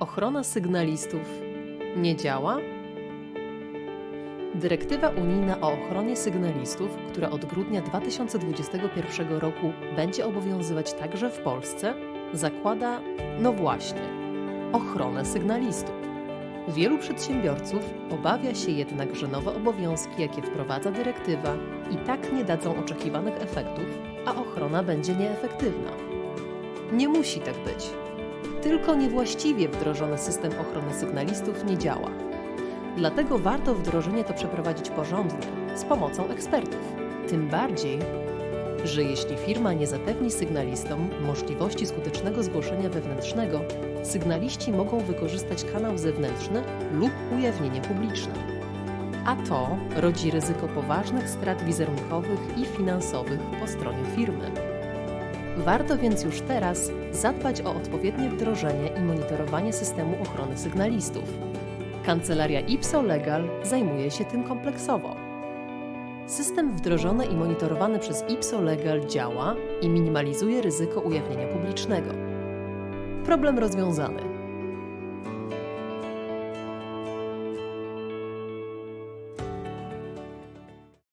Ochrona sygnalistów nie działa? Dyrektywa unijna o ochronie sygnalistów, która od grudnia 2021 roku będzie obowiązywać także w Polsce, zakłada, no właśnie, ochronę sygnalistów. Wielu przedsiębiorców obawia się jednak, że nowe obowiązki, jakie wprowadza dyrektywa, i tak nie dadzą oczekiwanych efektów, a ochrona będzie nieefektywna. Nie musi tak być. Tylko niewłaściwie wdrożony system ochrony sygnalistów nie działa. Dlatego warto wdrożenie to przeprowadzić porządnie, z pomocą ekspertów. Tym bardziej, że jeśli firma nie zapewni sygnalistom możliwości skutecznego zgłoszenia wewnętrznego, sygnaliści mogą wykorzystać kanał zewnętrzny lub ujawnienie publiczne. A to rodzi ryzyko poważnych strat wizerunkowych i finansowych po stronie firmy. Warto więc już teraz zadbać o odpowiednie wdrożenie i monitorowanie systemu ochrony sygnalistów. Kancelaria Ipso Legal zajmuje się tym kompleksowo. System wdrożony i monitorowany przez Ipso Legal działa i minimalizuje ryzyko ujawnienia publicznego. Problem rozwiązany.